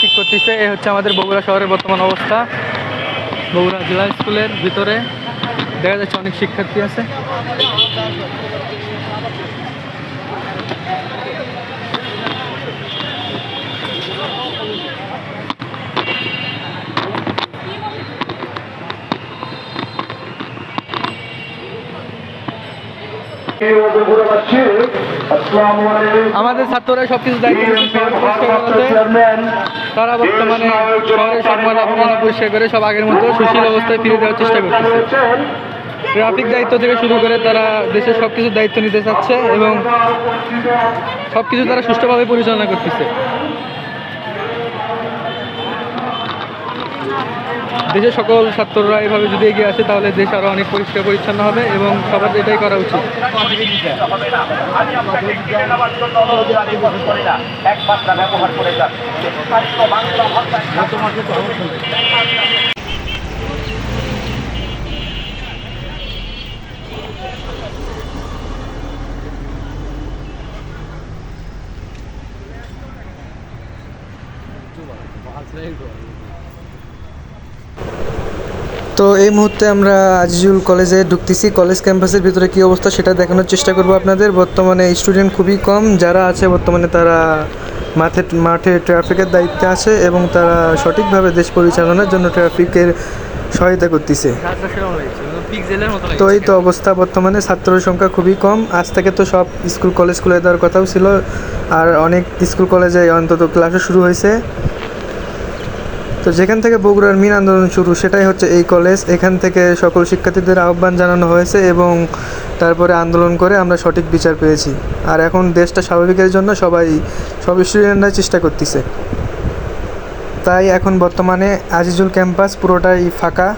ঠিক করতেছে, এ হচ্ছে আমাদের বগুড়া শহরের বর্তমান অবস্থা। বগুড়া জেলা স্কুলের ভিতরে দেখা যাচ্ছে অনেক শিক্ষার্থী আছে। আমাদের ছাত্ররা সবকিছু দায়িত্ব করাতে তারা বর্তমানে শহরের সব ময়লা আবর্জনা পরিষ্কার করে সব আগের মতো সুশীল অবস্থায় ফিরে দেওয়ার চেষ্টা করছে ট্রাফিক দায়িত্ব থেকে শুরু করে তারা দেশের সব কিছুর দায়িত্ব নিতে চাচ্ছে এবং সব কিছু তারা সুষ্ঠুভাবে পরিচালনা করতেছে। দেশের সকল ছাত্ররা এভাবে যদি এগিয়ে আসে, তাহলে দেশ আরও অনেক পরিষ্কার পরিচ্ছন্ন হবে এবং সবার এটাই করা উচিত। তো এই মুহূর্তে আমরা আজিজুল কলেজে ঢুকতেছি। কলেজ ক্যাম্পাসের ভিতরে কী অবস্থা সেটা দেখানোর চেষ্টা করব আপনাদের। বর্তমানে স্টুডেন্ট খুবই কম। যারা আছে বর্তমানে তারা মাঠে মাঠে ট্রাফিকের দায়িত্বে আছে এবং তারা সঠিকভাবে দেশ পরিচালনার জন্য ট্রাফিকের সহায়তা করতেছে। তো এই তো অবস্থা। বর্তমানে ছাত্রের সংখ্যা খুবই কম। আজ থেকে তো সব স্কুল, কলেজ খুলে দেওয়ার কথাও ছিল। আর অনেক স্কুল, কলেজে অন্তত ক্লাসও শুরু হয়েছে। তো যেখান থেকে বগুড়ার মিন আন্দোলন শুরু, সেটাই হচ্ছে এই কলেজ এখান থেকে সকল শিক্ষার্থীদের আহ্বান জানানো হয়েছে এবং তারপরে আন্দোলন করে আমরা সঠিক বিচার পেয়েছি। আর এখন দেশটা স্বাভাবিকের জন্য সবাই, সব স্টুডেন্টরাই চেষ্টা করতেছে। তাই এখন বর্তমানে আজিজুল ক্যাম্পাস পুরোটাই ফাঁকা।